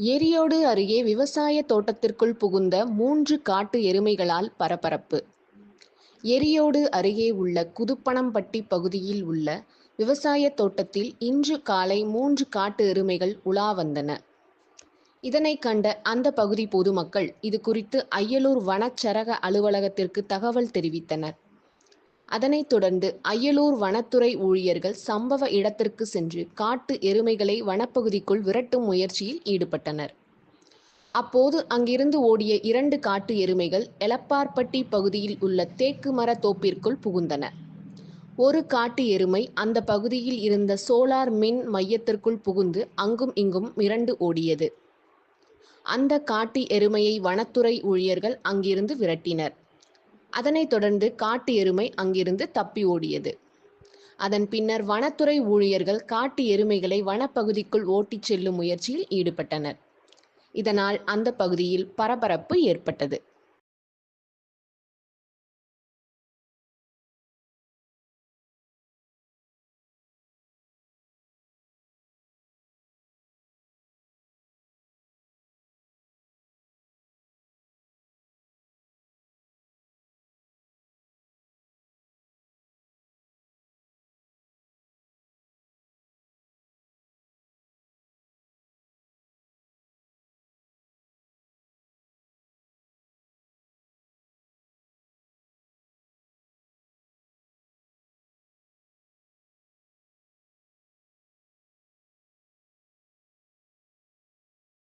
எரியோடு அருகே விவசாய தோட்டத்திற்குள் புகுந்த மூன்று காட்டு எருமைகளால் பரபரப்பு. எரியோடு அருகே உள்ள குதுப்பணம்பட்டி பகுதியில் உள்ள விவசாய தோட்டத்தில் இன்று காலை மூன்று காட்டு எருமைகள் உலா வந்தன. இதனை கண்ட அந்த பகுதி பொதுமக்கள் இது குறித்து அய்யலூர் வனச்சரக அலுவலகத்திற்கு தகவல் தெரிவித்தனர். அதனைத் தொடர்ந்து அய்யலூர் வனத்துறை ஊழியர்கள் சம்பவ இடத்திற்கு சென்று காட்டு எருமைகளை வனப்பகுதிக்குள் விரட்டும் முயற்சியில் ஈடுபட்டனர். அப்போது அங்கிருந்து ஓடிய இரண்டு காட்டு எருமைகள் எலப்பார்பட்டி பகுதியில் உள்ள தேக்கு மர தோப்பிற்குள் புகுந்தன. ஒரு காட்டு எருமை அந்த பகுதியில் இருந்த சோலார் மின் மையத்திற்குள் புகுந்து அங்கும் இங்கும் மிரண்டு ஓடியது. அந்த காட்டு எருமையை வனத்துறை ஊழியர்கள் அங்கிருந்து விரட்டினர். அதனைத் தொடர்ந்து காட்டு எருமை அங்கிருந்து தப்பி ஓடியது. அதன் பின்னர் வனத்துறை ஊழியர்கள் காட்டு எருமைகளை வனப்பகுதிக்குள் ஓட்டிச் செல்லும் முயற்சியில் ஈடுபட்டனர். இதனால் அந்த பகுதியில் பரபரப்பு ஏற்பட்டது.